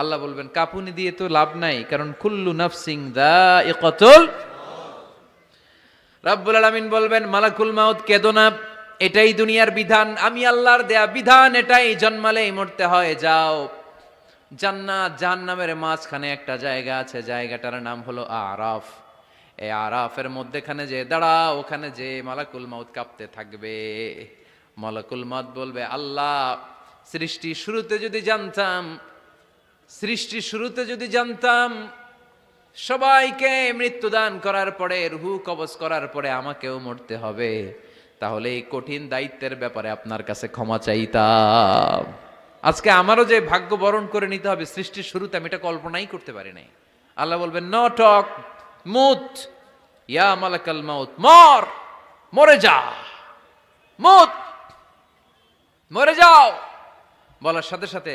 আল্লাহ বলবেন, কাপুনি দিয়ে তো লাভ নাই, কারণ কুল্লু নাফসিং দা রাব্বুল আলামিন বলবেন, মালাকুল মাউত, কেদো না, এটাই দুনিয়ার বিধান। আমি আল্লাহর দেয়া বিধান, এটাই জন্মালেই মরতে হয়, যাও। জান্নাত, জাহান্নামের মাঝখানে একটা জায়গা আছে, জায়গাটার নাম হলো আরাফ। এই আরাফের মধ্যেখানে যে দাঁড়া ওখানে যে মালাকুল মাউত কাঁপতে থাকবে। মালাকুল মাউত বলবে, আল্লাহ, সৃষ্টি শুরুতে যদি জানতাম সৃষ্টি শুরুতে যদি জানতাম, সবাইকে মৃত্যুদান করার পরে, রুহু কবজ করার পরে আমাকেও মরতে হবে, তাহলে এই কঠিন দায়িত্বের ব্যাপারে আপনার কাছে ক্ষমা চাইতাম। আজকে আমারও যে ভাগ্য বরণ করে নিতে হবে সৃষ্টির শুরুতে, আমি এটা কল্পনাই করতে পারি নাই। আল্লাহ বলবেন, ন টক মুত, ইয়া মালাকাল মাউত, মর, মরে যা, মুত, মরে যাও। বলার সাথে সাথে